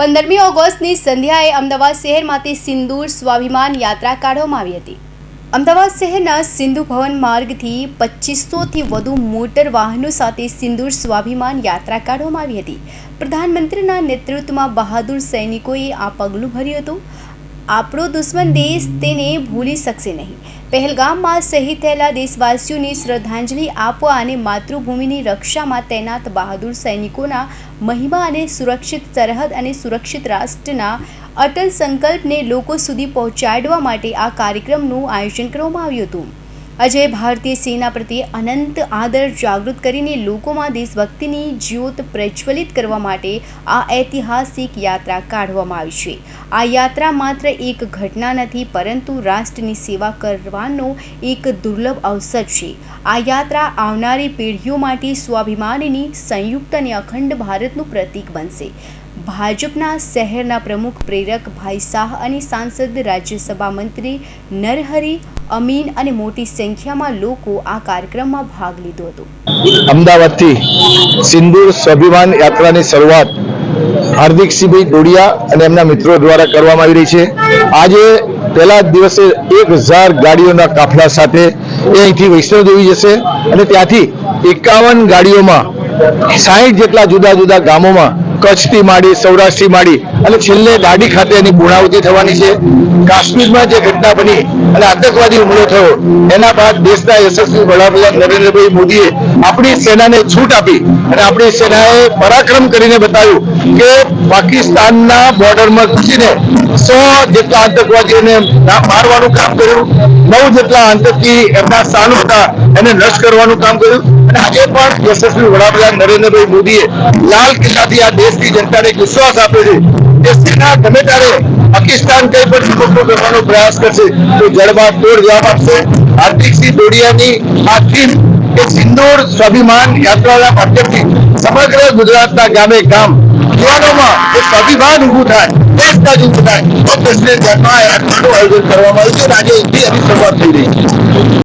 પંદરમી ઓગસ્ટની સંધ્યાએ અમદાવાદ શહેરમાંથી સિંદૂર સ્વાભિમાન યાત્રા કાઢવામાં આવી હતી. અમદાવાદ શહેરના સિંધુ ભવન માર્ગથી પચીસોથી વધુ મોટર વાહનો સાથે સિંદૂર સ્વાભિમાન યાત્રા કાઢવામાં આવી હતી. પ્રધાનમંત્રીના નેતૃત્વમાં બહાદુર સૈનિકોએ આ પગલું ભર્યું હતું. આપણો દુશ્મન દેશ તેને ભૂલી શકશે નહીં. પહેલગામમાં શહીદ થયેલા દેશવાસીઓને શ્રદ્ધાંજલિ આપવા અને માતૃભૂમિની રક્ષામાં તૈનાત બહાદુર સૈનિકોના મહિમા અને સુરક્ષિત સરહદ અને સુરક્ષિત રાષ્ટ્રના અટલ સંકલ્પને લોકો સુધી પહોંચાડવા માટે આ કાર્યક્રમનું આયોજન કરવામાં આવ્યું હતું. આજે ભારતીય સેના પ્રત્યે અનંત આદર જાગૃત કરીને લોકોમાં દેશભક્તિની જ્યોત પ્રજ્વલિત કરવા માટે આ ઐતિહાસિક યાત્રા કાઢવામાં આવી છે. આ યાત્રા માત્ર એક ઘટના નથી, પરંતુ રાષ્ટ્રની સેવા કરવાનો એક દુર્લભ અવસર છે. આ યાત્રા આવનારી પેઢીઓ માટે સ્વાભિમાનની, સંયુક્ત અને અખંડ ભારતનું પ્રતીક બનશે. ભાજપના શહેરના પ્રમુખ પ્રેરક ભાઈ શાહ અને સાંસદ રાજ્યસભા મંત્રી નરહરી અમીન અને મોટી સંખ્યામાં લોકો આ કાર્યક્રમમાં ભાગ લીધો હતો. અમદાવાદથી સિંદૂર સ્વાભિમાન યાત્રાની શરૂઆત હાર્દિકસિંહભાઈ ડોડિયા અને એમના મિત્રો દ્વારા કરવામાં આવી રહી છે. આજે પહેલા દિવસે એક હજાર ગાડીઓના કાફલા સાથે એ અહીંથી વૈષ્ણવદેવી જશે અને ત્યાંથી એકાવન ગાડીઓમાં સાહીઠ જેટલા જુદા જુદા ગામોમાં કચ્છથી માંડી, સૌરાષ્ટ્રથી માંડી અને છેલ્લે દાડી ખાતે એની પૂર્ણાવૃત્તિ થવાની છે. કાશ્મીરમાં જે ઘટના બની અને આતંકવાદી હુમલો થયો, એના બાદ દેશના યશસ્વી વડાપ્રધાન નરેન્દ્રભાઈ મોદીએ આપણી સેનાને છૂટ આપી અને આપણી સેનાએ પરાક્રમ કરીને બતાવ્યું કે પાકિસ્તાનના બોર્ડરમાં ઘૂસીને સો જેટલા આતંકવાદીઓને મારવાનું કામ કર્યું, નવ જેટલા આતંકી એમના સ્થાન હતા, એને નષ્ટ કરવાનું કામ કર્યું. અને આજે પણ યશસ્વી વડાપ્રધાન નરેન્દ્રભાઈ મોદીએ લાલ કિલ્લાથી આ દેશની જનતાને વિશ્વાસ આપ્યો છે. કે સેના ગમે ત્યારે પાકિસ્તાન કઈ પણ વિપક્ષો કરવાનો પ્રયાસ કરશે, તો જડબાદ તોડ જવાબ આપશે. હાર્દિકસિંહ દોડિયાની આ ટીમ કે સિંદૂર સ્વાભિમાન યાત્રાના માધ્યમથી સમગ્ર ગુજરાતના ગામે ગામ યુવાનોમાં એક અભિમાન ઊભું થાય દેશના જ ઊભું થાય. આ આયોજન કરવામાં આવ્યું છે અને આજે એની શરૂઆત થઈ રહી છે.